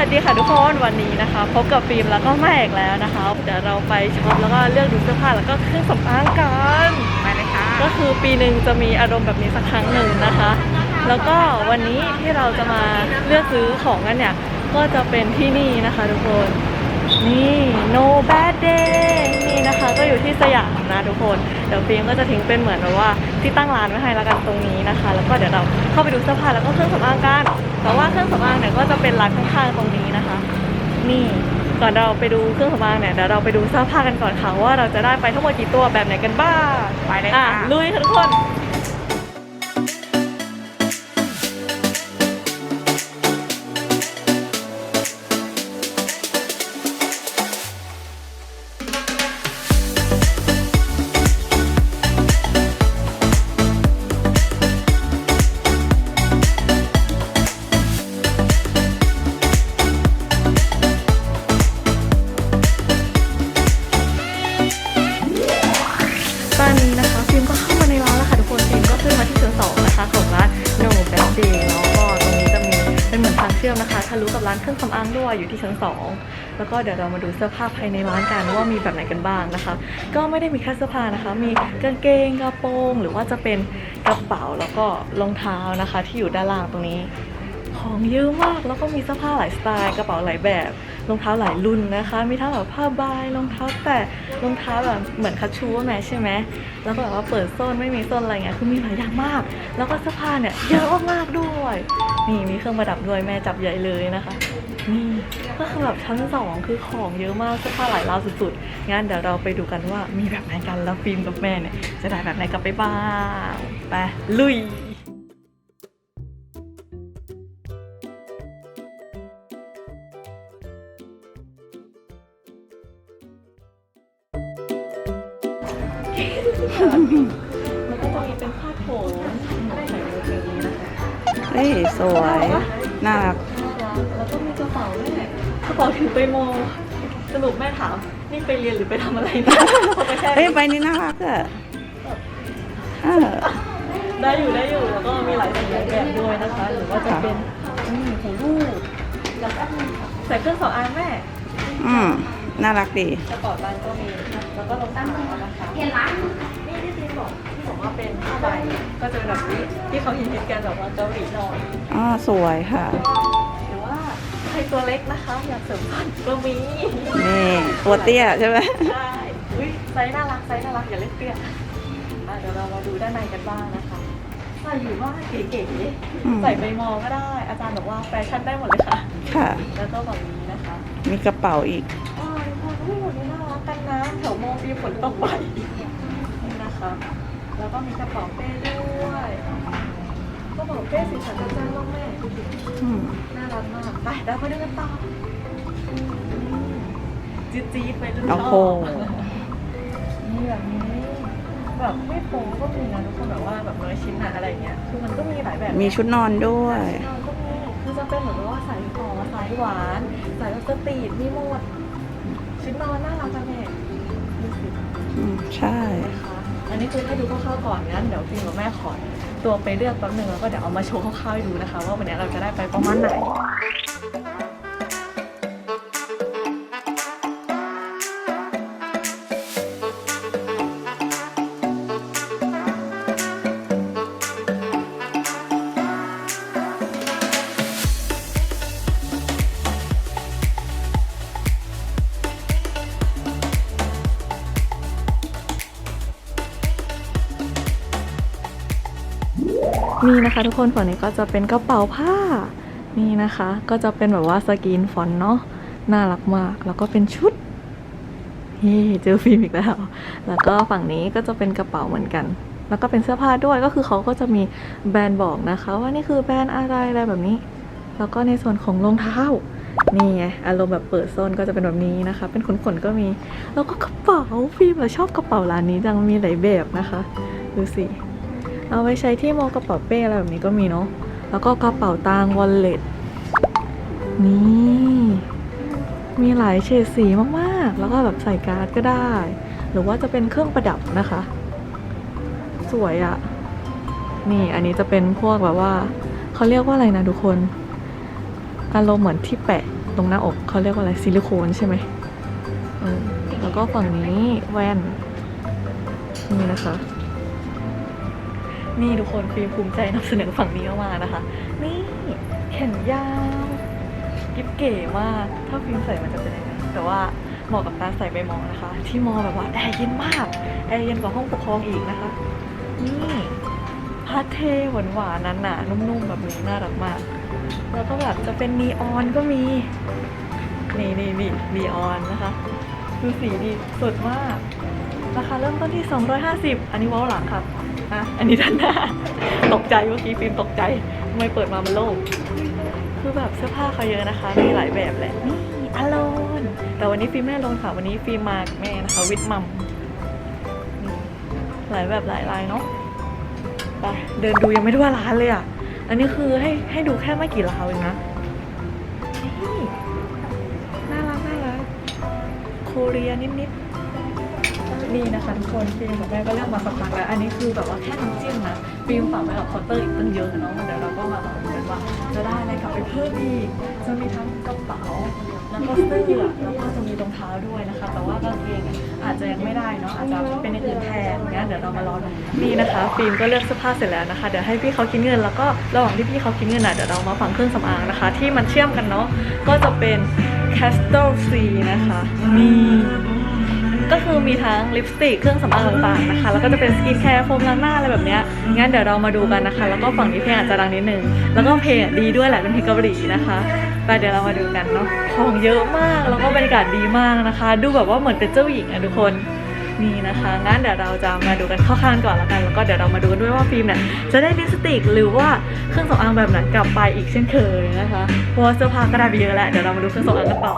วัสดีค่ะทุกคนวันนี้นะคะ พบกับฟิล์มแล้วก็แม่เอกแล้วนะคะเดี๋ยวเราไปช็อปแล้วก็เลือกดูเสื้อผ้าแล้วก็เครื่องสำอางกันไปเลยค่ะก็คือปีหนึ่งจะมีอารมณ์แบบนี้สักครั้งหนึ่งนะคะ แล้วก็วันนี้ที่เราจะมาเลือกซื้อของกันเนี่ยก็จะเป็นที่นี่นะคะทุกคนนี่ no bad day นี่นะคะก็อยู่ที่สยามนะ ทุกคน เดี๋ยวฟิล์มก็จะทิ้งเป็นเหมือนแบบว่าที่ตั้งร้านไว้ให้แล้วกันตรงนี้นะคะ แล้วก็เดี๋ยวเราเข้าไปดูเสื้อผ้าแล้วก็เครื่องสำอางกันแต่ว่าเครื่องสำอางเนี่ยก็จะเป็นร้านข้างๆตรงนี้นะคะ นี่ก่อนเราไปดูเครื่องสำอางเนี่ยเดี๋ยวเราไปดูเสื้อผ้ากันก่อนค่ะว่าเราจะได้ไปทั้งหมดกี่ตัวแบบไหนกันบ้างไปเลยอะค่ะลุยค่ะทุกคน มือนทางเชื่อมนะคะทะลุกับร้านเครื่องสำอางด้วยอยู่ที่ชั้นสองแล้วก็เดี๋ยวเรามาดูเสื้อผ้าภายในร้านกันว่ามีแบบไหนกันบ้างนะคะ ก็ไม่ได้มีแค่เสื้อผ้านะคะ มีกางเกงกระโปรง หรือว่าจะเป็นกระเป๋าแล้วก็รองเท้านะคะ ที่อยู่ด้านล่างตรงนี้ ของเยอะมาก แล้วก็มีเสื้อผ้าหลายสไตล์ กระเป๋าหลายแบบ รองเท้าหลายรุ่นนะคะ มีทั้งแบบผ้าใบรองเท้าแตะรองเท้าแบบเหมือนคัชชูว่าแม่ใช่ไหม แล้วก็แบบว่าเปิดส้นไม่มีส้นอะไรเงี้ย คือมีหลายอย่างมาก แล้วก็เสื้อผ้าเนี่ยเยอะมากด้วย นี่มีเครื่องประดับด้วยแม่จับใหญ่เลยนะคะนี่ก็คือแบบชั้นสองคือของเยอะมากเสื้อผ้าหลายราวสุดๆ งั้นเดี๋ยวเราไปดูกันว่ามีแบบไหนกันแล้วฟิล์มกับแม่เนี่ยจะได้แบบไหนกลับไปบ้าง ไปลุย เฮ้ยสวยน่ารักน่ารักแล้วก็มีกระเป๋าด้วยกระเป๋าถือไปโม สรุปแม่ถาม นี่ไปเรียนหรือไปทำอะไรนะเขาไปแค่เฮ้ยใบนี้น่ารักอะเออได้อยู่ได้อยู่แล้วก็มีหลายสีหลายแบบด้วยนะคะ หรือว่าจะเป็นอืมหูลูกแล้วก็ใส่เครื่องสำอางแม่ อืมน่ารักดีกระเป๋าตังค์ก็มี แล้วก็รองเท้านะคะเห็นร้านนี่ที่จีนบอกที่บอก ว่าเป็นผ้าใบก็จะเป็นแบบนี้ที่เขาฮิตๆกันแบบว่าเกาหลีหน่อยอ๋อสวยค่ะ หรือว่าใครตัวเล็กนะคะ อยากเสริมฟันก็มีนี่ตัวเตี้ยใช่ไหมใช่อุ้ยไซส์น่ารักไซส์น่ารักอย่าเล็กเตี้ยอะเดี๋ยวเรามาดูด้านในกันบ้างนะคะใส่อยู่ว่าเก๋อืมๆใส่ไปมองก็ได้ อาจารย์บอกว่าแฟชั่นได้หมดเลยค่ะ ค่ะ แล้วก็ฝั่งนี้นะคะ มีกระเป๋าอีกอ๋อทุกคนอุ้ยหมดนี้น่ารักกันนะแถวโมงมีฝนตกไปนี่นะคะ แล้วก็มีกระเป๋าเป้ด้วยกระเป๋าเป้สีสันจัดจ้านมากแม่ดูดิอืมน่ารักมากไปเดี๋ยวมาดูกันต่อจี๊ดจี๊ดไปจนชโอ้อบโหนี่แบบนี้แบบไม่โป๊ก็มีนะทุกคนแบบว่าแบบน้อยชิ้นอะอะไรเงี้ยคือมันก็มีหลายแบบ มีชุดนอนด้วยชุดนอนก็มีคือจะเป็นเหมือนกับว่าสายหอมสายหวานสายแบบสตรีทมีหมดชุดนอนน่ารักจังเนี่ยดูสิอืมใช่นะคะ อันนี้คือให้ดูคร่าวๆก่อนงั้นเดี๋ยวฟิล์มกับแม่ขอตัวไปเลือกแป๊บนึงแล้วก็เดี๋ยวเอามาโชว์คร่าวๆให้ดูนะคะ ว่าวันนี้เราจะได้ไปประมาณไหน นี่นะคะทุกคนฝั่งนี้ก็จะเป็นกระเป๋าผ้า นี่นะคะ ก็จะเป็นแบบว่าสกรีนฟอนเนาะน่ารักมาก แล้วก็เป็นชุดเฮ้เจอฟิล์มอีกแล้ว แล้วก็ฝั่งนี้ก็จะเป็นกระเป๋าเหมือนกัน แล้วก็เป็นเสื้อผ้าด้วยก็คือเขาก็จะมีแบรนด์บอกนะคะ ว่านี่คือแบรนด์อะไรอะไรแบบนี้ แล้วก็ในส่วนของรองเท้านี่ไงอารมณ์แบบเปิดโซนก็จะเป็นแบบนี้นะคะ เป็นขนๆก็มี แล้วก็กระเป๋าฟิล์มเราชอบกระเป๋าร้านนี้จังมีหลายแบบนะคะ ดูสิ เอาไว้ใช้ที่โมกระเป๋าเป้อะไรแบบนี้ก็มีเนาะแล้วก็กระเป๋าตังวอลเล็ตนี่มีหลายเฉดสีมากๆ แล้วก็แบบใส่การ์ดก็ได้ หรือว่าจะเป็นเครื่องประดับนะคะ สวยอะนี่อันนี้จะเป็นพวกแบบว่าเขาเรียกว่าอะไรนะทุกคนอารมณ์เหมือนที่แปะตรงหน้าอกเขาเรียกว่าอะไรซิลิโคนใช่ไหมแล้วก็ฝั่งนี้แว่นนี่นะคะ นี่ทุกคนฟิล์มภูมิใจนำเสนอฝั่งนี้ออกมานะคะ นี่แขนยาวกิ๊บเก๋มากถ้าฟิล์มใส่มันจะเป็นยังไงแต่ว่าเหมาะกับการใส่ไปมอนะคะ ที่มอแบบว่าแอร์เย็นมากแอร์เย็นกว่าห้องปกครองอีกนะคะ นี่พาเทหวานหวานนั้นหนาๆนุ่มๆแบบนี้น่ารักมาก แล้วก็แบบจะเป็นนีออนก็มี นี่นี่นี่นีออนนะคะดูสีดีสดมากราคาเริ่มต้นที่ 250 อันนี้ว้าหลังครับ อะอันนี้ด้านหน้า ตกใจเมื่อกี้ฟิล์มตกใจทำไมเปิดมามันโล่งคือแบบเสื้อผ้าเขาเยอะนะคะ มีหลายแบบแหละ นี่อโลน แต่วันนี้ฟิล์มไม่โลนค่ะ วันนี้ฟิล์มมากแม่นะคะ วิดมัมหลายแบบหลายลายเนาะ ไปเดินดูยังไม่ได้ว่าร้านเลยอะ อันนี้คือให้ให้ดูแค่ไม่กี่ราวเองนะนี่น่ารักน่ารักโคเรียนิดๆ นี่นะคะทุกคนฟิล์มกับแม่ก็เลือกมาสักพักแล้ว อันนี้คือแบบว่าแค่น้ำจิ้มนะฟิล์มฝากไว้กับเคาน์เตอร์อีกตั้งเยอะเนาะเดี๋ยวเราก็มาลองดูกันว่าจะได้อะไรกลับไปเพิ่มอีกจะมีทั้งกระเป๋าแล้วก็เสื้อแล้วก็จะมีรองเท้าด้วยนะคะ แต่ว่ากางเกงอาจจะยังไม่ได้เนาะอาจจะเป็นอย่างอื่นแทนงั้นเดี๋ยวเรามารอดูนี่นะคะฟิล์มก็เลือกเสื้อผ้าเสร็จแล้วนะคะเดี๋ยวให้พี่เขาคิดเงินแล้วก็ระหว่างที่พี่เขาคิดเงินอะเดี๋ยวเรามาฟังเครื่องสำอางนะคะ ที่มันเชื่อมกันเนาะก็จะเป็น Castle C นะคะนี่ ก็คือมีทั้งลิปสติกเครื่องสำอางต่างๆนะคะ แล้วก็จะเป็นสกินแคร์โฟมล้างหน้าอะไรแบบเนี้ยงั้นเดี๋ยวเรามาดูกันนะคะ แล้วก็ฝั่งนี้เพลงอาจจะดังนิดนึง แล้วก็เพลงดีด้วยแหละเป็นเพลงเกาหลีนะคะไปเดี๋ยวเรามาดูกันเนาะของเยอะมากแล้วก็บรรยากาศดีมากนะคะ ดูแบบว่าเหมือนเป็นเจ้าหญิงอะทุกคนนี่นะคะงั้นเดี๋ยวเราจะมาดูกันข้าข้างก่อนละกันแล้วก็เดี๋ยวเรามาดูกันด้วยว่าฟิล์มเนี่ยจะได้ลิปสติกหรือว่าเครื่องสำอางแบบไหนกลับไปอีกเช่นเคยนะคะเพราะว่าเสื้อผ้าก็ได้ไปเยอะแล้วเดี๋ยวเรามาดูเครื่องสำอางกันต่อ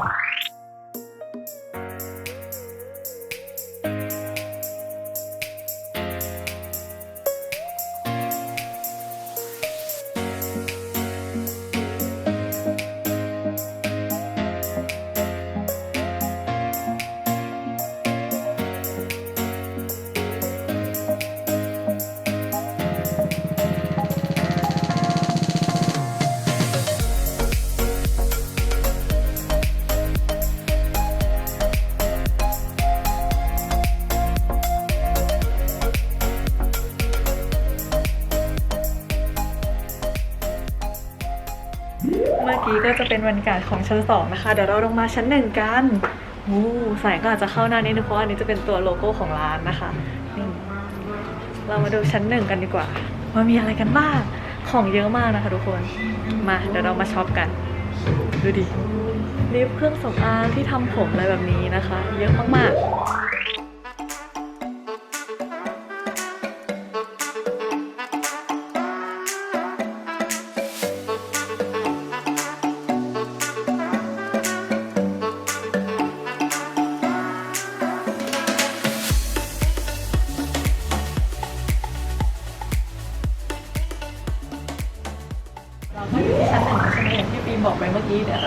ก็จะเป็นบรรยากาศของชั้นสองนะคะ เดี๋ยวเราลงมาชั้นหนึ่งกันโอ้แสงก็อาจจะเข้าหน้านิดนึงเพราะอันนี้จะเป็นตัวโลโก้ของร้านนะคะนี่เรามาดูชั้นหนึ่งกันดีกว่าว่ามีอะไรกันบ้างของเยอะมากนะคะทุกคนมาเดี๋ยวเรามาช็อปกันดูดิลิปเครื่องสำอางที่ทำผมอะไรแบบนี้นะคะ เยอะมากๆ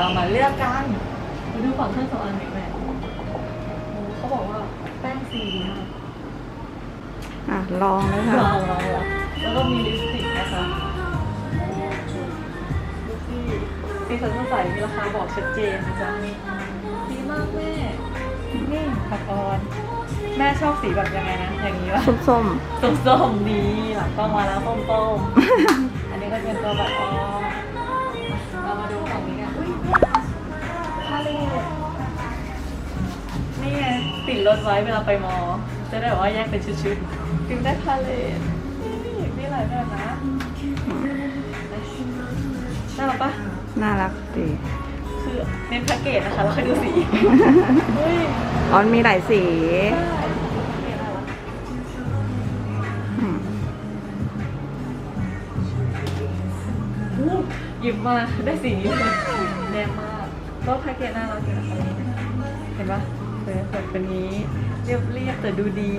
เดี๋ยวเรามาเลือกกันมาดูฝั่งเครื่องสำอางหน่อยแม่โอ้เขาบอกว่าแป้งสีดีมากอะลองเลยลค่ะองลองลองแล้วก็มีลิปสติกนะคะดูสิสีสันสดใสมีราคาบอกชัดเจนนะจ๊ะดีมากแม่นี่ผักออนแม่ชอบสีแบบยังไงนะอย่างนี้วะส้มส้มส้มๆดีหลังกล้องมาแล้วส้มส้มๆอันนี้ก็เป็นตัวแบบอ๋อเนี่ไงติดรถไว้เวลาไปมอ จะได้แบบว่าแยกเป็นชุดๆฟิลได้พาเลทนี่มีหลายแบบนะ น่ารักปะน่ารักดีคือเน้นแพ็กเกจนะคะ แล้วค่อยดูสีเฮ้ยอ๋อมีหลายสีหยิบมาได้สีนี้เลยแรงมาก ก็แพ็กเกจน่ารักอยู่นะคะเห็นปะเป็นแบบเป็นนี้เรียบเรียบๆแต่ดูดี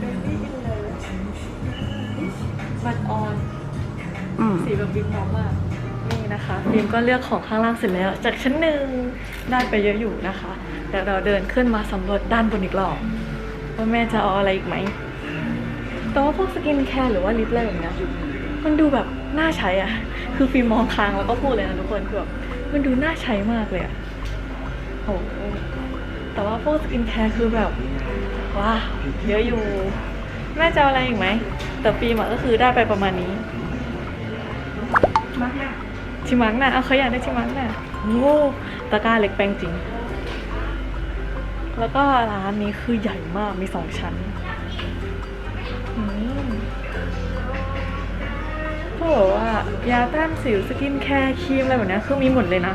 Baby in love บัตออนอืมสีแบบบิ๊กมอมมากนี่นะคะฟิล์มก็เลือกของข้างล่างเสร็จแล้ว จากชั้นหนึ่งได้ไปเยอะอยู่นะคะเดี๋ยวเราเดินขึ้นมาสำรวจด้านบนอีกรอบว่าแม่จะเอาอะไรอีกไหม แต่ว่าพวกสกินแคร์หรือว่าลิปอะไรแบบเนี้ยมันดูแบบน่าใช้อะคือฟิล์มมองทางแล้วก็พูดเลยนะทุกคนคือแบบมันดูน่าใช้มากเลยอะโอ้โหแต่ว่าพวกสกินแคร์คือแบบว้าเยอะอยู่ แม่จะอะไรอีกไหม แต่ฟิล์มก็คือได้ไปประมาณนี้มากเนี่ยชิมังน่ะเอาเขาอยากได้ชิมังน่ะโอ้ตะกร้าเล็กแปลงจริง แล้วก็ร้านนี้คือใหญ่มากมีสองชั้น บอกว่ายาแต้มสิวสกินแคร์ครีมอะไรแบบนี้คือมีหมดเลยนะ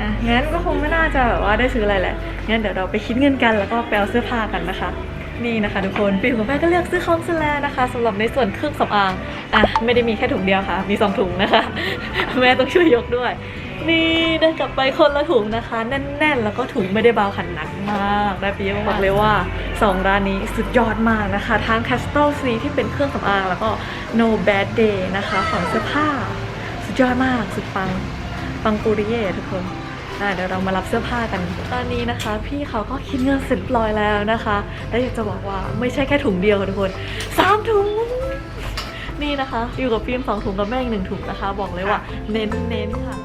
อะงั้นก็คงไม่น่าจะแบบว่าได้ซื้ออะไรแหละงั้นเดี๋ยวเราไปคิดเงินกันแล้วก็ไปเอาเสื้อผ้ากันนะคะ นี่นะคะทุกคนปีของแม่ก็เลือกซื้อคอมสแลนะคะสำหรับในส่วนเครื่องสำอางอะไม่ได้มีแค่ถุงเดียวค่ะ มีสองถุงนะคะ แม่ต้องช่วยยกด้วย นี่ได้กลับไปคนละถุงนะคะ แน่นๆ แล้วก็ถุงไม่ได้เบาขันหนักมาก ได้ไปเยอะบอกเลยว่าสองร้านนี้สุดยอดมากนะคะ ทั้ง Castle C ที่เป็นเครื่องสำอาง แล้วก็ No Bad Day นะคะฝั่งเสื้อผ้า สุดยอดมากสุดปังปังปูริเย่ทุกคนเดี๋ยวเรามารับเสื้อผ้ากัน ตอนนี้นะคะ พี่เขาก็คิดเงินเสร็จเรียบร้อยแล้วนะคะ และอยากจะบอกว่าไม่ใช่แค่ถุงเดียวทุกคนสามถุงนี่นะคะ อยู่กับฟิล์มสองถุงกับแม่อีกหนึ่งถุงนะคะ บอกเลยว่า เน้นเน้นๆค่ะ